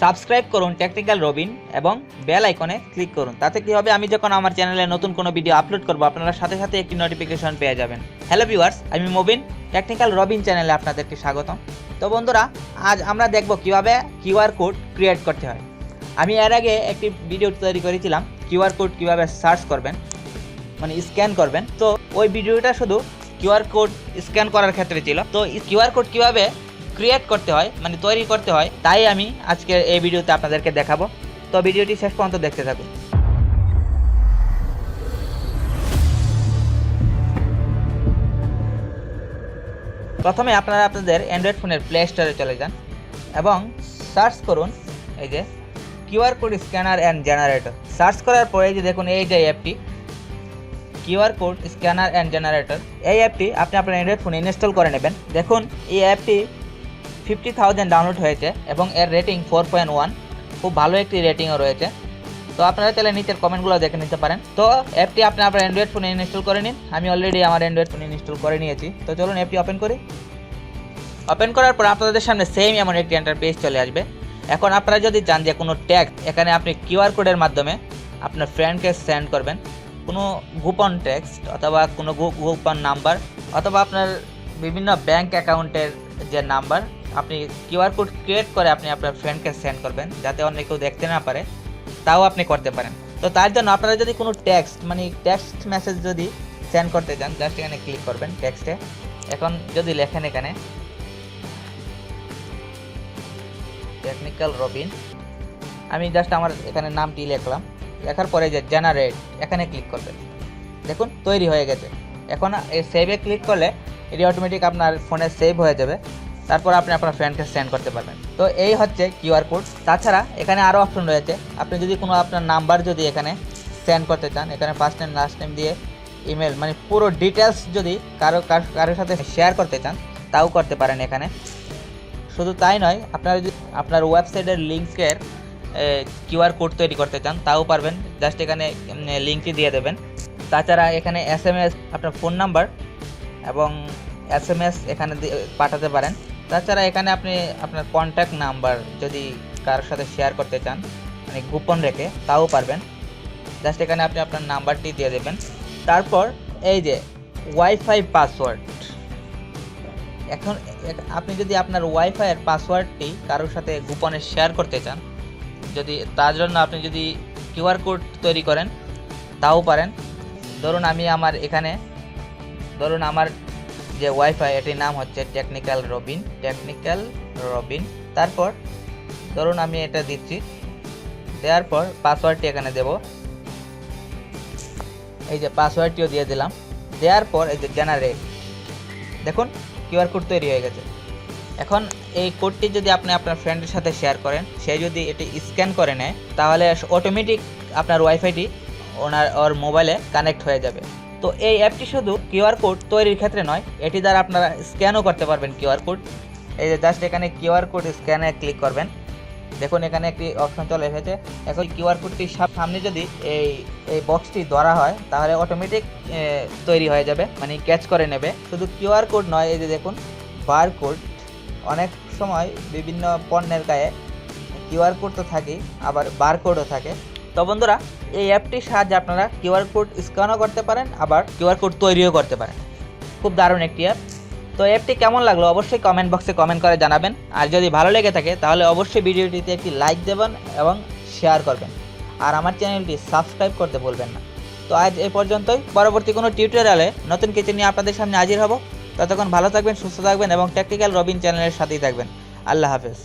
Subscribe করুন technical Robin এবং bell আইকনে ক্লিক করুন। তাতে কি হবে? আমি যখন আমার চ্যানেলে নতুন কোনো ভিডিও আপলোড করব, আপনারা সাথে সাথে একটি নোটিফিকেশন পেয়ে যাবেন। হ্যালো ভিউয়ার্স আমি মোবিন টেকনিক্যাল রবিন চ্যানেলে আপনাদেরকে স্বাগতম। তো বন্ধুরা, আজ আমরা দেখব কীভাবে কিউআর কোড ক্রিয়েট করতে হয়। আমি এর আগে একটি ভিডিও তৈরি করেছিলাম কিউআর কোড কীভাবে সার্চ করবেন মানে স্ক্যান করবেন। তো ওই ভিডিওটা শুধু কিউআর কোড স্ক্যান করার ক্ষেত্রে ছিল। তো কিউআর কোড কীভাবে ক্রিয়েট করতে হয় মানে তৈরি করতে হয়, তাই আমি আজকে এই ভিডিওতে আপনাদেরকে দেখাবো। তো ভিডিওটি শেষ পর্যন্ত দেখতে থাকুন। প্রথমে আপনারা আপনাদের অ্যান্ড্রয়েড ফোনের প্লে স্টোরে চলে যান এবং সার্চ করুন এই যে QR code scanner and generator. Search করার পরে যে দেখুন, এই যে অ্যাপটি QR code scanner and generator. এই অ্যাপটি আপনি আপনার অ্যান্ড্রয়েড ফোনে ইনস্টল করে নেবেন। দেখুন, এই অ্যাপটি ফিফটি থাউজেন্ড ডাউনলোড হয়েছে এবং এর রেটিং ফোর পয়েন্ট ওয়ান খুব ভালো একটি রেটিংও রয়েছে। তো আপনারা চাইলে নিচের কমেন্টগুলো দেখে নিতে পারেন। তো অ্যাপটি আপনি আপনার অ্যান্ড্রয়েড ফোনে ইনস্টল করে নিন। আমি অলরেডি আমার অ্যান্ড্রয়েড ফোনে ইনস্টল করে নিয়েছি। তো চলুন অ্যাপটি ওপেন করি। ওপেন করার পর আপনাদের সামনে সেম এমন একটি ইন্টারপেজ চলে আসবে। এখন আপনারা যদি চান যে কোনো ট্যাগ এখানে আপনি কিউআর কোডের মাধ্যমে আপনার ফ্রেন্ডকে সেন্ড করবেন। কোনো গোপন টেক্সট অথবা কোনো গোপন নাম্বার অথবা আপনার বিভিন্ন ব্যাংক অ্যাকাউন্টের যে নাম্বার, আপনি কিউআর কোড ক্রিয়েট করে আপনি আপনার ফ্রেন্ডকে সেন্ড করবেন, যাতে অন্য কেউ দেখতে না পারে, তাও আপনি করতে পারেন। তো তার জন্য আপনারা যদি কোনো টেক্সট মানে টেক্সট মেসেজ যদি সেন্ড করতে চান জাস্ট এখানে ক্লিক করবেন টেক্সটে এখন যদি লেখেন এখানে টেকনিক্যাল রবিন আমি জাস্ট আমার এখানে নামটি লিখলাম। লেখার পরে যে জেনারেট এখানে ক্লিক করবেন। দেখুন, তৈরি হয়ে গেছে। এখন এই সেভে ক্লিক করলে এটি অটোমেটিক আপনার ফোনে সেভ হয়ে যাবে। তারপর আপনি আপনার ফ্রেন্ডকে সেন্ড করতে পারবেন। তো এই হচ্ছে কিউআর কোড তাছাড়া এখানে আরও অপশন রয়েছে। আপনি যদি কোনো আপনার নাম্বার যদি এখানে সেন্ড করতে চান, এখানে ফার্স্ট নেম লাস্ট নেম দিয়ে ইমেল মানে পুরো ডিটেলস যদি কারও কার- কারোর সাথে শেয়ার করতে চান, তাও করতে পারেন এখানে। শুধু তাই নয়, আপনারা যদি আপনার ওয়েবসাইটের লিঙ্কের কিউআর কোড তৈরি করতে চান, তাও পারবেন। জাস্ট এখানে লিঙ্কটি দিয়ে দেবেন। তাছাড়া এখানে এস এম এস আপনার ফোন নাম্বার এবং এস এম এস এখানে পাঠাতে পারেন। তাছাড়া এখানে আপনি আপনার কন্ট্যাক্ট নাম্বার যদি কারোর সাথে শেয়ার করতে চান মানে গোপন রেখে, তাও পারবেন। জাস্ট এখানে আপনি আপনার নাম্বারটি দিয়ে দেবেন। তারপর এই যে ওয়াইফাই পাসওয়ার্ড এখন আপনি যদি আপনার ওয়াইফাইয়ের পাসওয়ার্ডটি কারোর সাথে গোপনে শেয়ার করতে চান, যদি তার জন্য আপনি যদি কিউআর কোড তৈরি করেন, তাও পারেন। ধরুন আমি আমার এখানে ধরুন আমার যে ওয়াইফাই, এটির নাম হচ্ছে টেকনিক্যাল রবিন টেকনিক্যাল রবিন তারপর ধরুন আমি এটা দিচ্ছি, দেওয়ার পর পাসওয়ার্ডটি এখানে দেব। এই যে পাসওয়ার্ডটিও দিয়ে দিলাম। দেওয়ার পর এই যে জেনারেট দেখুন কিউআর কোড তৈরি হয়ে গেছে। এখন এই কোডটি যদি আপনি আপনার ফ্রেন্ডের সাথে শেয়ার করেন, সে যদি এটি স্ক্যান করে নেয়, তাহলে অটোমেটিক আপনার ওয়াইফাইটি ওনার, ওর মোবাইলে কানেক্ট হয়ে যাবে। তো এই অ্যাপটি শুধু কিউআর কোড তৈরির ক্ষেত্রে নয়, এটি দ্বারা আপনারা স্ক্যানও করতে পারবেন কিউআর কোড। এই যে জাস্ট এখানে কিউআর কোড স্ক্যানে ক্লিক করবেন। দেখুন, এখানে একটি অপশন চলে এসেছে। এখন কিউআর কোডটি সামনে যদি এই এই বক্সটি ধরা হয়, তাহলে অটোমেটিক তৈরি হয়ে যাবে মানে ক্যাচ করে নেবে। শুধু কিউআর কোড নয়, এই যে দেখুন, বার কোড। অনেক সময় বিভিন্ন পণ্যের গায়ে কিউআর কোড তো থাকেই, আবার বার কোডও থাকে। তো বন্ধুরা, এই অ্যাপটির সাহায্যে আপনারা কিউআর কোড স্ক্যানও করতে পারেন, আবার কিউআর কোড তৈরিও করতে পারেন। খুব দারুণ একটি অ্যাপ। তো অ্যাপটি কেমন লাগল অবশ্যই কমেন্ট বক্সে কমেন্ট করে জানাবেন। আর যদি ভালো লেগে থাকে, তাহলে অবশ্যই ভিডিওটিতে একটি লাইক দেবেন এবং শেয়ার করবেন। আর আমার চ্যানেলটি সাবস্ক্রাইব করতে ভুলবেন না। তো আজ এই পর্যন্তই। পরবর্তী কোনো টিউটোরিয়ালে নতুন কিছু নিয়ে আপনাদের সামনে হাজির হব। ততক্ষণ ভালো থাকবেন, সুস্থ থাকবেন এবং টেকনিক্যাল রবিন চ্যানেলের সাথেই থাকবেন। আল্লাহ হাফেজ।